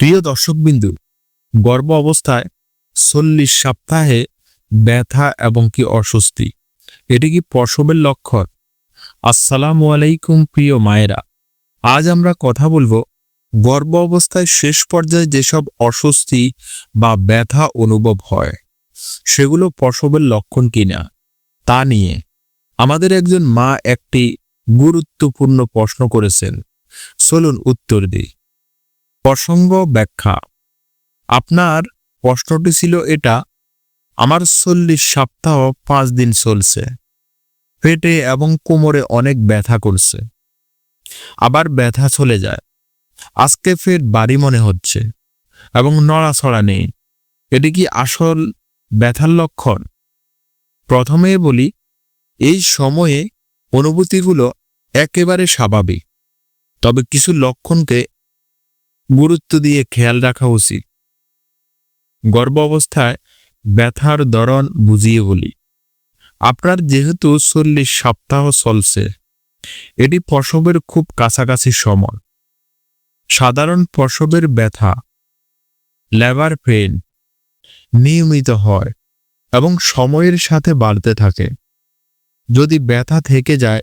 প্রিয় দর্শকবিন্দু, গর্ভ অবস্থায় চল্লিশ সপ্তাহে ব্যথা এবং কি অস্বস্তি, এটি কি প্রসবের লক্ষণ? আসসালামু আলাইকুম প্রিয় মায়েরা, আজ আমরা কথা বলব গর্ভ অবস্থায় শেষ পর্যায়ে যেসব অস্বস্তি বা ব্যথা অনুভব হয়, সেগুলো প্রসবের লক্ষণ কিনা, তা নিয়ে। আমাদের একজন মা একটি গুরুত্বপূর্ণ প্রশ্ন করেছেন। চলুন উত্তর দিই। প্রসঙ্গ ব্যাখ্যা। আপনার প্রশ্নটি ছিল এটা, আমার চল্লিশ সপ্তাহ পাঁচ দিন চলছে। পেটে এবং কোমরে অনেক ব্যথা করছে। আবার ব্যথা চলে যায়। আজকে ফের বাড়ি মনে হচ্ছে এবং নড়াছড়া নেই। এটি কি আসল ব্যথার লক্ষণ? প্রথমে বলি, এই সময়ে অনুভূতিগুলো একেবারে স্বাভাবিক। তবে কিছু লক্ষণকে গুরুত্ব দিয়ে খেয়াল রাখা উচিত। গর্ভ অবস্থায় ব্যথার ধরন বুঝিয়ে বলি। আপনার যেহেতু চল্লিশ সপ্তাহ চলছে, এটি প্রসবের খুব কাছাকাছি সময়। সাধারণ প্রসবের ব্যথা, লেবার পেন নিয়মিত হয় এবং সময়ের সাথে বাড়তে থাকে। যদি ব্যথা থেকে যায়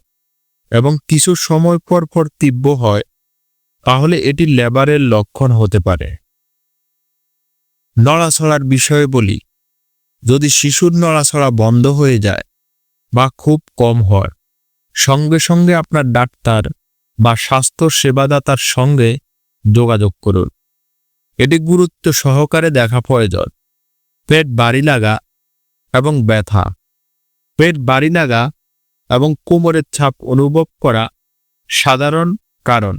এবং কিছু সময় পর পর তীব্র হয় তাহলে এটি লেবারের লক্ষণ হতে পারে। নড়াছড়ার বিষয়ে বলি, যদি শিশুর নড়াছড়া বন্ধ হয়ে যায় বা খুব কম হয়, সঙ্গে সঙ্গে আপনার ডাক্তার বা স্বাস্থ্য সেবাদাতার সঙ্গে যোগাযোগ করুন। এটি গুরুত্ব সহকারে দেখা প্রয়োজন। পেট বাড়ি লাগা এবং ব্যথা। পেট বাড়ি লাগা এবং কোমরের ছাপ অনুভব করা সাধারণ কারণ।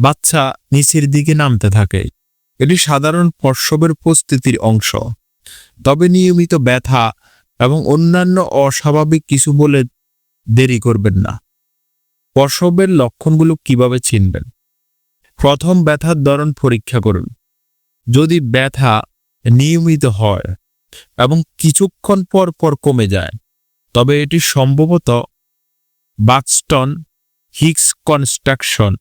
বাচ্চা নিচের দিকে নামতে থাকে। এটি সাধারণ প্রসবের প্রস্তুতির অংশ। তবে নিয়মিত ব্যথা এবং অন্যান্য অস্বাভাবিক কিছু বলে দেরি করবেন না। প্রসবের লক্ষণগুলো কীভাবে চিনবেন? প্রথম ব্যথার ধরন পরীক্ষা করুন। যদি ব্যথা নিয়মিত হয় এবং কিছুক্ষণ পর পর কমে যায়, তবে এটি সম্ভবত বাক্সটন হিক্স কনস্ট্রাকশন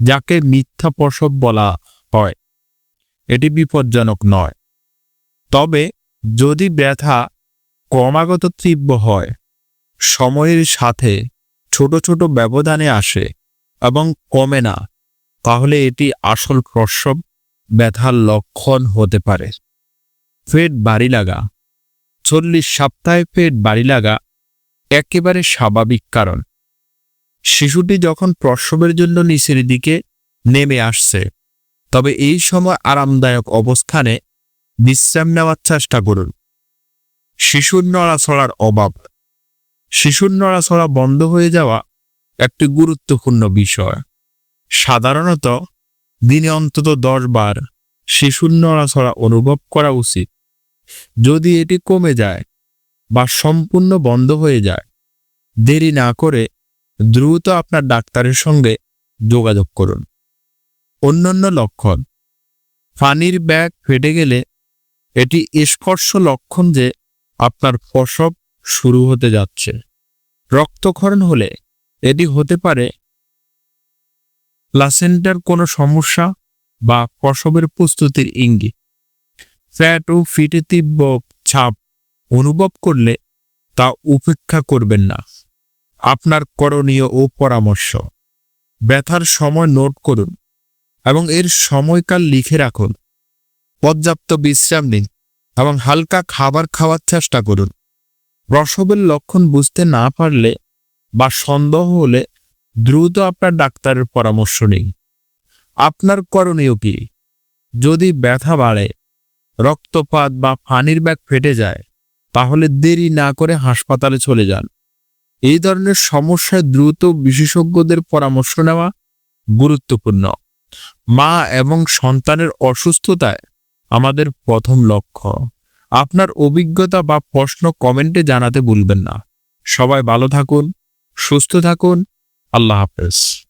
যাকে মিথ্যা প্রসব বলা হয়, এটি বিপজ্জনক নয়। তবে যদি ব্যথা ক্রমাগত তীব্র হয়, সময়ের সাথে ছোট ছোট ব্যবধানে আসে এবং কমে না, তাহলে এটি আসল প্রসব ব্যথার লক্ষণ হতে পারে। পেট বাড়ি লাগা, চল্লিশ সপ্তাহে পেট বাড়ি লাগা একেবারে স্বাভাবিক কারণ। শিশুটি যখন প্রসবের জন্য নিচের দিকে নেমে আসছে, তবে এই সময় আরামদায়ক অবস্থানে বিশ্রাম নেওয়ার চেষ্টা করুন। শিশুর নড়াছড়ার অভাব। শিশুর নড়াছড়া বন্ধ হয়ে যাওয়া একটি গুরুত্বপূর্ণ বিষয়। সাধারণত দিনে অন্তত দশ বার শিশুর নড়াছড়া অনুভব করা উচিত। যদি এটি কমে যায় বা সম্পূর্ণ বন্ধ হয়ে যায়, দেরি না করে দ্রুত আপনার ডাক্তারের সঙ্গে যোগাযোগ করুন। অন্যান্য লক্ষণ। ফানির ব্যাগ ফেটে গেলে এটি স্পর্শ লক্ষণ যে আপনার প্রসব শুরু হতে যাচ্ছে। রক্তক্ষরণ হলে এটি হতে পারে প্লাসেন্টার কোনো সমস্যা বা প্রসবের প্রস্তুতির ইঙ্গিত। ফ্যাট ও ফিটে তীব্র ছাপ অনুভব করলে তা উপেক্ষা করবেন না। আপনার করণীয় ও পরামর্শ। ব্যথার সময় নোট করুন এবং এর সময়কাল লিখে রাখুন। পর্যাপ্ত বিশ্রাম নিন এবং হালকা খাবার খাওয়ার চেষ্টা করুন। প্রসবের লক্ষণ বুঝতে না পারলে বা সন্দেহ হলে দ্রুত আপনার ডাক্তারের পরামর্শ নিন। আপনার করণীয় কি? যদি ব্যথা বাড়ে, রক্তপাত বা পানির ব্যাগ ফেটে যায়, তাহলে দেরি না করে হাসপাতালে চলে যান। এই ধরনের সমস্যায় দ্রুত বিশেষজ্ঞদের পরামর্শ নেওয়া গুরুত্বপূর্ণ। মা এবং সন্তানের অসুস্থতায় আমাদের প্রথম লক্ষ্য। আপনার অভিজ্ঞতা বা প্রশ্ন কমেন্টে জানাতে ভুলবেন না। সবাই ভালো থাকুন, সুস্থ থাকুন। আল্লাহ হাফেজ।